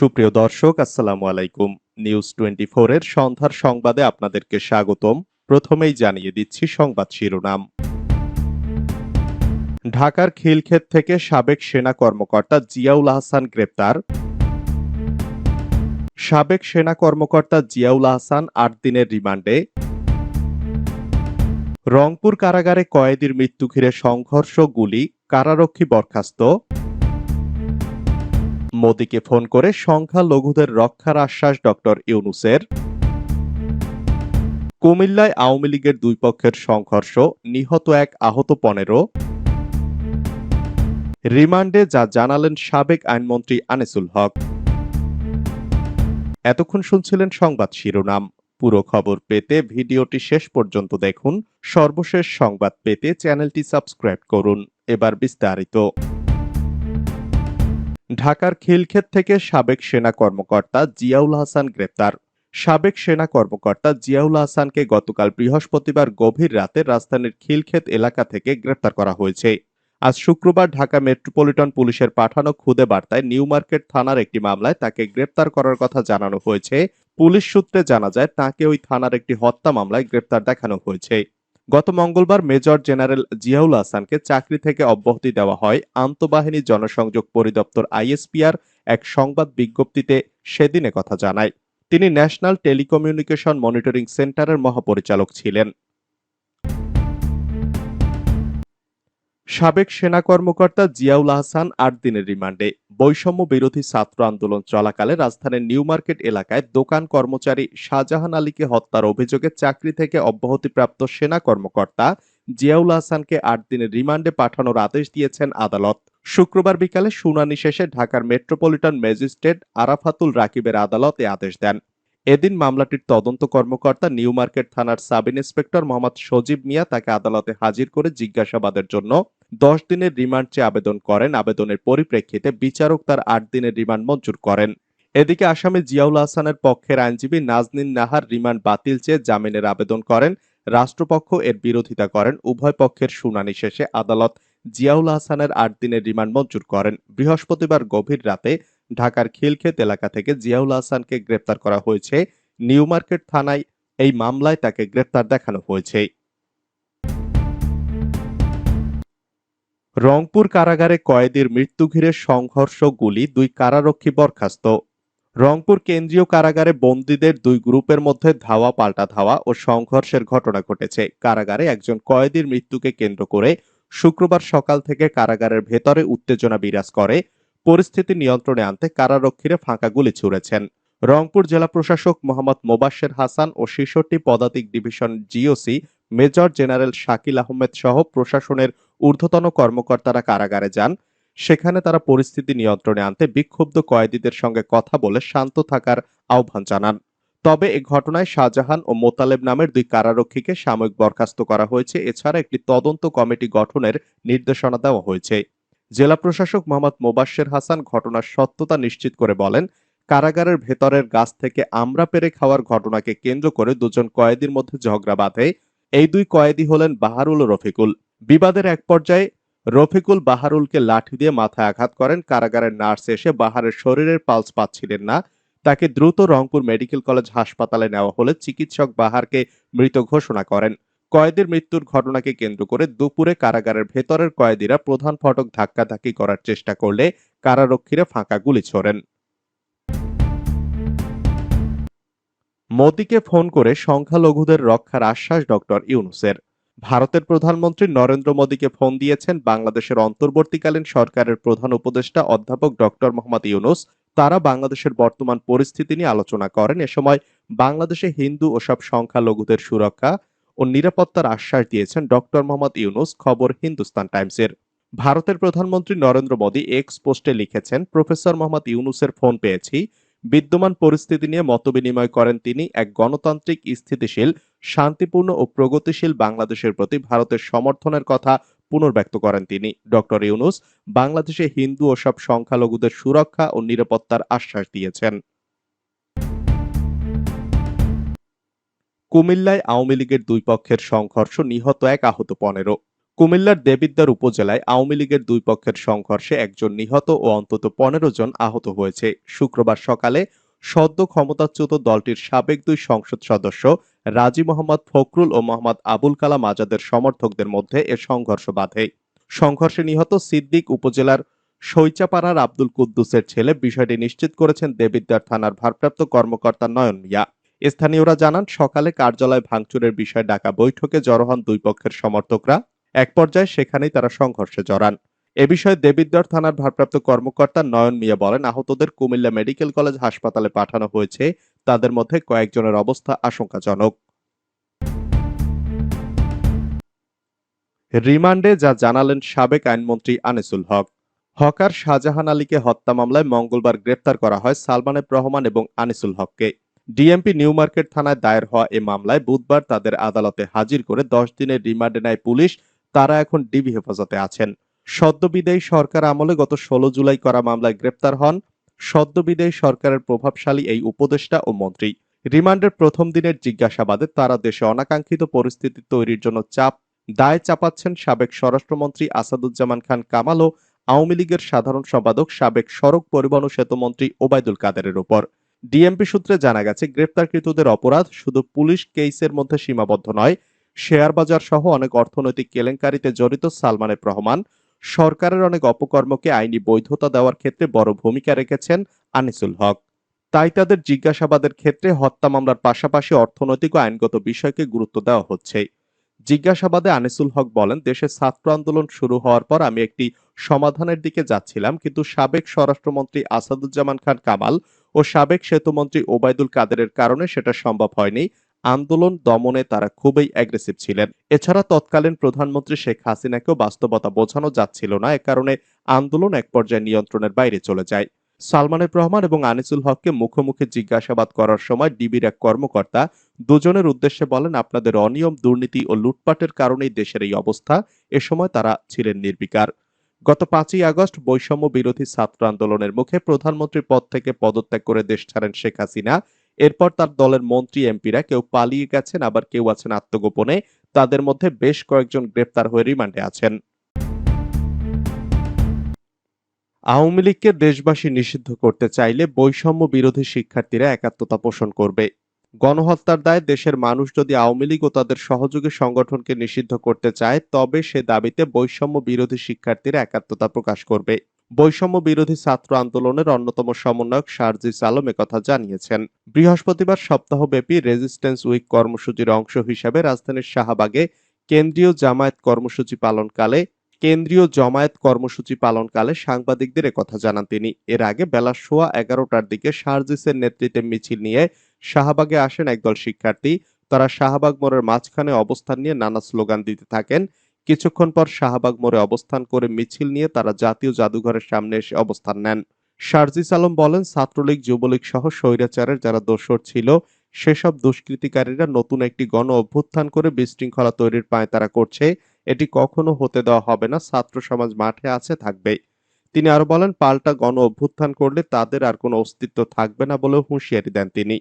সুপ্রিয় দর্শক, আসসালামু আলাইকুম। নিউজ টোয়েন্টি এর সন্ধ্যার সংবাদে আপনাদেরকে স্বাগতম। প্রথমেই জানিয়ে দিচ্ছি সংবাদ শিরোনাম। ঢাকার খিলক্ষেত থেকে সাবেক সেনা কর্মকর্তা জিয়াউল আহসান গ্রেপ্তার। সাবেক সেনা কর্মকর্তা জিয়াউল আহসান আট দিনের রিমান্ডে। রংপুর কারাগারে কয়েদির মৃত্যু ঘিরে সংঘর্ষ গুলি, কারারক্ষী বরখাস্ত। মোদিকে ফোন করে সংখ্যালঘুদের রক্ষার আশ্বাস ডক্টর ইউনুসের। কুমিল্লায় আওয়ামী লীগের দুই পক্ষের সংঘর্ষ, নিহত এক আহত পনেরো। রিমান্ডে যা জানালেন সাবেক আইনমন্ত্রী আনিসুল হক। এতক্ষণ শুনছিলেন সংবাদ শিরোনাম। পুরো খবর পেতে ভিডিওটি শেষ পর্যন্ত দেখুন। সর্বশেষ সংবাদ পেতে চ্যানেলটি সাবস্ক্রাইব করুন। এবার বিস্তারিত। ঢাকার খিলক্ষেত থেকে সাবেক সেনা কর্মকর্তা জিয়াউল হাসান গ্রেপ্তার। সাবেক সেনা কর্মকর্তা জিয়াউল হাসানকে গতকাল বৃহস্পতিবার গভীর রাতে রাজধানীর খিলক্ষেত এলাকা থেকে গ্রেপ্তার করা হয়েছে। আজ শুক্রবার ঢাকা মেট্রোপলিটন পুলিশের পাঠানো খুদে বার্তায় নিউ মার্কেট থানার একটি মামলায় তাকে গ্রেপ্তার করার কথা জানানো হয়েছে। পুলিশ সূত্রে জানা যায়, তাকে ওই থানার একটি হত্যা মামলায় গ্রেপ্তার দেখানো হয়েছে। গত মঙ্গলবার মেজর জেনারেল জিয়াউল হাসানকে চাকরি থেকে অব্যাহতি দেওয়া হয়। আন্তঃবাহিনী জনসংযোগ পরিদপ্তর আইএসপিআর এক সংবাদ বিজ্ঞপ্তিতে সেদিনে কথা জানায়। তিনি ন্যাশনাল টেলিকমিউনিকেশন মনিটরিং সেন্টারের মহাপরিচালক ছিলেন। সাবেক সেনা কর্মকর্তা জিয়াউল আহসান আট দিনের রিমান্ডে। বৈষম্য বিরোধী ছাত্র আন্দোলন চলাকালে রাজধানীর নিউ মার্কেট এলাকায় দোকান কর্মচারী শাহজাহান আলীকে হত্যার অভিযোগে চাকরি থেকে অব্যাহতিপ্রাপ্ত সেনা কর্মকর্তা জিয়াউল আহসানকে আট দিনের রিমান্ডে পাঠানোর আদেশ দিয়েছেন আদালত। শুক্রবার বিকালে শুনানি শেষে ঢাকার মেট্রোপলিটন ম্যাজিস্ট্রেট আরাফাতুল রাকিবের আদালত এ আদেশ দেন। এদিন মামলাটির তদন্ত কর্মকর্তা নিউ মার্কেট থানার সাব ইন্সপেক্টর মোহাম্মদ সজীব মিয়া তাকে আদালতে হাজির করে জিজ্ঞাসাবাদের জন্য দশ দিনের রিমান্ড চেয়ে আবেদন করেন। আবেদনের পরিপ্রেক্ষিতে বিচারক তার আট দিনের রিমান্ড মঞ্জুর করেন। এদিকে আসামি জিয়াউল হাসানের পক্ষের আইনজীবী নাজনীন নাহার রিমান্ড বাতিল চেয়ে জামিনের আবেদন করেন। রাষ্ট্রপক্ষ এর বিরোধিতা করেন। উভয় পক্ষের শুনানি শেষে আদালত জিয়াউল হাসানের আট দিনের রিমান্ড মঞ্জুর করেন। বৃহস্পতিবার গভীর রাতে ঢাকার খিলক্ষেত এলাকা থেকে জিয়াউল হাসানকে গ্রেপ্তার করা হয়েছে। নিউ মার্কেট থানায় এই মামলায় তাকে গ্রেপ্তার দেখানো হয়েছে। রংপুর কারাগারে কয়েদির মৃত্যু ঘিরে সংঘর্ষ গুলি, দুই কারারক্ষী বরখাস্ত। রংপুর কেন্দ্রীয় কারাগারে বন্দীদের দুই গ্রুপের মধ্যে ধাওয়া, পাল্টা ধাওয়া ও সংঘর্ষের ঘটনা ঘটেছে। কারাগারে একজন কয়েদির মৃত্যুকে কেন্দ্র করে শুক্রবার সকাল থেকে কারাগারের ভেতরে উত্তেজনা বিরাজ করে। পরিস্থিতি নিয়ন্ত্রণে আনতে কারারক্ষীরা ফাঁকা গুলি ছুড়েছেন। রংপুর জেলা প্রশাসক মোহাম্মদ মোবাশ্বের হাসান ও শিশরটি পদাতিক division GOC major general Shakil Ahmed সহ প্রশাসনের ঊর্ধ্বতন কর্মকর্তারা কারাগারে যান। সেখানে তারা পরিস্থিতি নিয়ন্ত্রণে আনতে বিক্ষুব্ধ কয়েদিদের সঙ্গে কথা বলে শান্ত থাকার আহ্বান জানান। তবে এ ঘটনায় শাহজাহান ও মোতালেব নামের দুই কারারক্ষীকে সাময়িক বরখাস্ত করা হয়েছে। এছাড়া একটি তদন্ত কমিটি গঠনের নির্দেশনা দেওয়া হয়েছে। জেলা প্রশাসক মোহাম্মদ মোবাশ্বের হাসান ঘটনার সত্যতা নিশ্চিত করে বলেন, কারাগারের ভেতরের গাছ থেকে আমরা পেরে খাওয়ার ঘটনাকে কেন্দ্র করে দুজন কয়েদির মধ্যে ঝগড়া বাঁধে। এই দুই কয়েদি হলেন বাহারুল ও রফিকুল। বিবাদের এক পর্যায়ে রফিকুল বাহারুলকে লাঠি দিয়ে মাথায় আঘাত করেন। কারাগারের নার্স এসে বাহারের শরীরের পালস পাচ্ছিলেন না। তাকে দ্রুত রংপুর মেডিকেল কলেজ হাসপাতালে নেওয়া হলে চিকিৎসক বাহারকে মৃত ঘোষণা করেন। কয়েদির মৃত্যুর ঘটনাকে কেন্দ্র করে দুপুরে কারাগারের ভেতরের কয়েদিরা প্রধান ফটক ধাক্কাধাক্কি করার চেষ্টা করলে কারারক্ষীরা ফাঁকা গুলি ছোড়েন। মোদিকে ফোন করে সংখ্যালঘুদের রক্ষার আশ্বাস ডক্টর ইউনুসের। ভারতের প্রধানমন্ত্রী নরেন্দ্র মোদীকে ফোন দিয়েছেন বাংলাদেশের অন্তর্বর্তীকালীন সরকারের প্রধান উপদেষ্টা অধ্যাপক ডক্টর মোহাম্মদ ইউনুস। তারা বাংলাদেশের বর্তমান পরিস্থিতি নিয়ে আলোচনা করেন। এ সময় বাংলাদেশে হিন্দু ও সব সংখ্যালঘুদের সুরক্ষা ও নিরাপত্তার আশ্বাস দিয়েছেন ডক্টর মোহাম্মদ ইউনুস, খবর হিন্দুস্তান টাইমসের। ভারতের প্রধানমন্ত্রী নরেন্দ্র মোদী এক্স পোস্টে লিখেছেন, প্রফেসর মোহাম্মদ ইউনুসের ফোন পেয়েছি। বিদ্যমান পরিস্থিতি নিয়ে মতবিনিময় করেন তিনি, এক গণতান্ত্রিক স্থিতিশীল, শান্তিপূর্ণ ও প্রগতিশীল বাংলাদেশের প্রতি ভারতের সমর্থনের কথা পুনর্ব্যক্ত করেন তিনি। ডক্টর ইউনুস বাংলাদেশে হিন্দু ও সব সংখ্যালঘুদের সুরক্ষা ও নিরাপত্তার আশ্বাস দিয়েছেন। কুমিল্লায় আওয়ামী লীগের দুই পক্ষের সংঘর্ষ নিহত এক আহত পনেরো। কুমিল্লার দেবিদ্বার উপজেলায় আওয়ামী লীগের দুই পক্ষের সংঘর্ষে একজন নিহত ও অন্তত পনেরো জন আহত হয়েছে। শুক্রবার সকালে সদ্য ক্ষমতাচ্যুত দলটির সাবেক দুই সংসদ সদস্য রাজি মোহাম্মদ ফখরুল ও মোহাম্মদ আবুল কালাম আজাদের সমর্থকদের মধ্যে এ সংঘর্ষ বাধে। সংঘর্ষে নিহত সিদ্দিক উপজেলার সৈচাপাড়ার আব্দুল কুদ্দুসের ছেলে বিষয়টি নিশ্চিত করেছেন দেবিদ্বার থানার ভারপ্রাপ্ত কর্মকর্তা নয়ন মিয়া। স্থানীয়রা জানান, সকালে কার্যালয় ভাঙচুরের বিষয়ে ডাকা বৈঠকে জড়ো হন দুই পক্ষের সমর্থকরা। এক পর্যায়ে সেখানেই তারা সংঘর্ষে জড়ান। এ বিষয়ে দেবিদ্বার থানার ভারপ্রাপ্ত কর্মকর্তা নয়ন মিয়া বলেন, আহতদের কুমিল্লা মেডিকেল কলেজ হাসপাতালে পাঠানো হয়েছে। তাদের মধ্যে কয়েকজনের অবস্থা আশঙ্কাজনক। রিমান্ডে যা জানালেন সাবেক আইনমন্ত্রী আনিসুল হক। হকার শাহজাহান আলীকে হত্যা মামলায় মঙ্গলবার গ্রেপ্তার করা হয় সালমানের রহমান এবং আনিসুল হককে। ডিএমপি নিউ মার্কেট থানায় দায়ের হওয়া এ মামলায় বুধবার তাদের আদালতে হাজির করে দশ দিনের রিমান্ডে নেয় পুলিশ। তারা এখন ডিবি হেফাজতে আছেন। সদ্যবিদায়ী সরকার আমলে গত ষোলো জুলাই করা মামলায় গ্রেপ্তার হন। সদ্যবিদায়ী সরকারের প্রভাবশালী এই উপদেষ্টা ও মন্ত্রী। রিমান্ডের প্রথম দিনের জিজ্ঞাসাবাদে তারা দেশে অনাকাঙ্ক্ষিত পরিস্থিতি তৈরির জন্য চাপ দায় চাপাচ্ছেন সাবেক স্বরাষ্ট্রমন্ত্রী আসাদুজ্জামান খান কামাল ও আওয়ামী লীগের সাধারণ সম্পাদক সাবেক সড়ক পরিবহন সেতুমন্ত্রী ওবায়দুল কাদেরের উপর। ডিএমপি সূত্রে জানা গেছে, গ্রেপ্তারকৃতদের অপরাধ শুধু পুলিশ কেসের মধ্যে সীমাবদ্ধ নয়, শেয়ার বাজার সহ অনেক অর্থনৈতিক কেলেঙ্কারিতে জড়িত সালমানের রহমান সরকারের অনেক অপকর্মকে আইনি বৈধতা দেওয়ার ক্ষেত্রে বড় ভূমিকা রেখেছেন আনিসুল হক। তাই তাদের জিজ্ঞাসাবাদের ক্ষেত্রে হত্যা মামলার পাশাপাশি অর্থনৈতিক ও আইনগত বিষয়কে গুরুত্ব দেওয়া হচ্ছে। জিজ্ঞাসাবাদে আনিসুল হক বলেন, দেশে ছাত্র আন্দোলন শুরু হওয়ার পর আমি একটি সমাধানের দিকে যাচ্ছিলাম, কিন্তু সাবেক স্বরাষ্ট্রমন্ত্রী আসাদুজ্জামান খান কামাল ও সাবেক সেতুমন্ত্রী ওবায়দুল কাদেরের কারণে সেটা সম্ভব হয়নি। আন্দোলন দমনে তারা খুবই অ্যাগ্রেসিভ ছিলেন। এছাড়া তৎকালীন প্রধানমন্ত্রী শেখ হাসিনাকেও বাস্তবতা বোঝানো যাচ্ছিল না, এ কারণে আন্দোলন এক পর্যায়ে নিয়ন্ত্রণের বাইরে চলে যায়। সালমানের রহমান এবং আনিসুল হককে মুখোমুখি জিজ্ঞাসাবাদ করার সময় ডিবির এক কর্মকর্তা দুজনের উদ্দেশ্যে বলেন, আপনাদের অনিয়ম, দুর্নীতি ও লুটপাটের কারণেই দেশের এই অবস্থা। এ সময় তারা ছিলেন নির্বিকার। গত পাঁচই আগস্ট বৈষম্য বিরোধী ছাত্র আন্দোলনের মুখে প্রধানমন্ত্রীর পদ থেকে পদত্যাগ করে দেশ ছাড়েন শেখ হাসিনা। এরপর তার দলের মন্ত্রী, এমপিরা কেউ পালিয়ে গেছেন, আবার কেউ আছেন আত্মগোপনে। তাদের মধ্যে বেশ কয়েকজন গ্রেপ্তার হয়ে রিমান্ডে আছেন। আওয়ামী লীগকে দেশবাসী নিষিদ্ধ করতে চাইলে বৈষম্য বিরোধী শিক্ষার্থীরা একাত্মতা পোষণ করবে। গণহত্যার দায়ে দেশের মানুষ যদি আওয়ামী লীগ ও তাদের সহযোগী সংগঠনকে নিষিদ্ধ করতে চায়, তবে সে দাবিতে বৈষম্য বিরোধী শিক্ষার্থীরা একাত্মতা প্রকাশ করবে। বৈষম্য বিরোধী ছাত্র আন্দোলনের অন্যতম সমন্বয়ক শারজিস আলম একথা জানিয়েছেন। বৃহস্পতিবার সপ্তাহব্যাপী রেজিস্ট্যান্স উইক কর্মসূচির অংশ হিসেবে রাজধানীর শাহবাগে কেন্দ্রীয় জামায়াত কর্মসূচি পালনকালে, কেন্দ্রীয় জমায়েত কর্মসূচি পালনকালে সাংবাদিকদের কথা জানান তিনি। এর আগে বেলা সোয়া এগারোটার দিকে শারজিসের নেতৃত্বে মিছিল নিয়ে শাহবাগে আসেন একদল শিক্ষার্থী। তারা শাহবাগ মোড়ের মাঝখানে অবস্থান নিয়ে নানা স্লোগান দিতে থাকেন। কিছুক্ষণ পর শাহবাগ মোড়ে অবস্থান করে মিছিল নিয়ে তারা জাতীয় জাদুঘরের সামনে এসে অবস্থান নেন। শারজিস আলম বলেন, ছাত্রলীগ, যুবলীগ সহ স্বৈরাচারের যারা দোসর ছিল, সেসব দুষ্কৃতিকারীরা নতুন একটি গণ অভ্যুত্থান করে বিশৃঙ্খলা তৈরির পায়তারা করছে। এটি কখনো হতে দেওয়া হবে না, ছাত্র সমাজ মাঠে আছে থাকবে তিনি আরও বলেন, পাল্টা গণ অভ্যুত্থান করলে তাদের আর কোনো অস্তিত্ব থাকবে না বলেও হুঁশিয়ারি দেন তিনি।